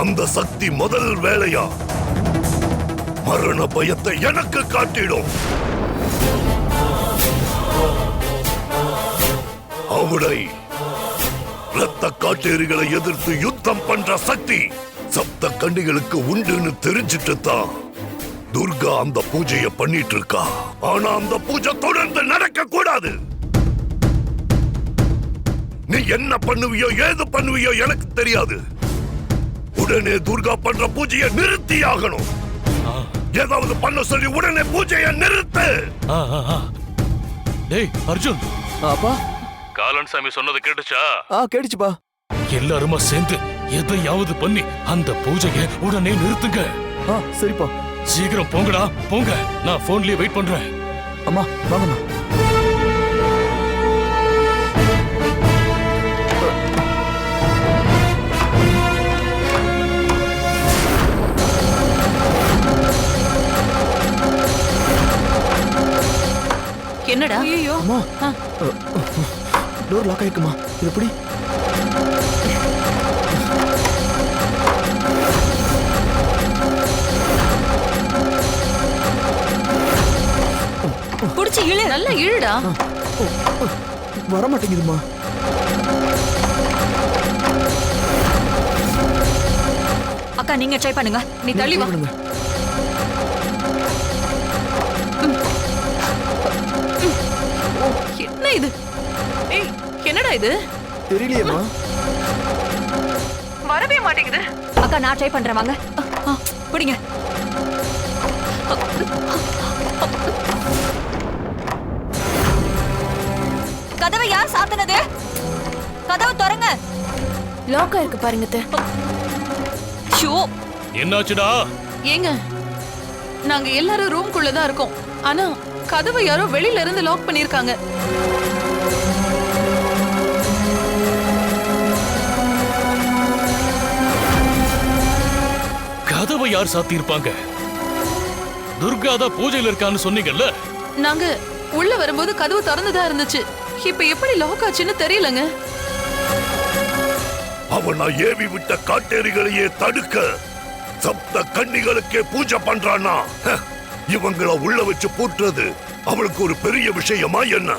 அந்த சக்தி முதல் வேலையா? மரண பயத்தை எனக்கு காட்டிடும். அவளை ரத்த காட்டேரிகளை எதிர்த்து யுத்தம் பண்ற சக்தி சப்த கண்ணிகளுக்கு உண்டுன்னு தெரிஞ்சிட்டு தான் துர்கா அந்த பூஜைய பண்ணிட்டு இருக்கா ஆனா அந்த பூஜை தொடர்ந்து நடக்க கூடாது நீ என்ன பண்ணுவியோ ஏது பண்ணுவியோ எனக்கு தெரியாது. உடனே துர்கா பண்ற பூஜையை நிறுத்தி ஆகணும் ஏதாவது பண்ண சொல்லி உடனே பூஜையை நிறுத்து. டேய் அர்ஜுன். அப்பா காலன் சாமி சொன்னது கேட்டுச்சா? ஆ கேட்டுச்சுப்பா. எல்லாருமா சேர்ந்து எதையாவது பண்ணி அந்த பூஜையை உடனே நிறுத்துங்க. ஆ சரிப்பா. சீக்கிரம் போங்கடா போங்க. நான் போன்லயே வெயிட் பண்றேன். அம்மா வாங்கம்மா. என்னடா? ஐயோ அம்மா. டோர் லாக் ஆயிருக்குமா இது எப்படி? புடிச்சு இழு. நல்லா இழுடா. வர மாட்டேங்குதுமா அக்கா நீங்க ட்ரை பண்ணுங்க. நீ தள்ளி வா. என்ன இது? ஏய் என்னடா இது? தெரியலையேம்மா. வரவே மாட்டேங்குது. அக்கா நான் ட்ரை பண்றேன் வாங்க. ஆ, பிடிங்க. கதவை யார் சாத்துனது? கதவை திறங்க. லாக்கா இருக்கு பாருங்க அத்தை. ஷோ. என்னாச்சுடா? ஏங்க நாங்க எல்லாரும் ரூம்குள்ள தான் இருக்கோம். ஆனா கதவை யாரோ வெளியில இருந்து லாக் பண்ணிருக்காங்க கதவை யார் சாத்தியிருப்பாங்க? துர்கா தான் பூஜையில இருக்கான்னு சொன்னீங்கல்ல? நாங்க உள்ள வரும்போது கதவு திறந்துதான் இருந்துச்சு. இப்ப எப்படி லாக் ஆச்சுன்னு தெரியலங்க. அவன் ஏவி விட்ட காட்டேரிகளையே தடுக்க சப்த கன்னிகளுக்கே பூஜை பண்றானா? இவங்கள உள்ள வச்சு பூட்டுறது அவளுக்கு ஒரு பெரிய விஷயமா என்ன?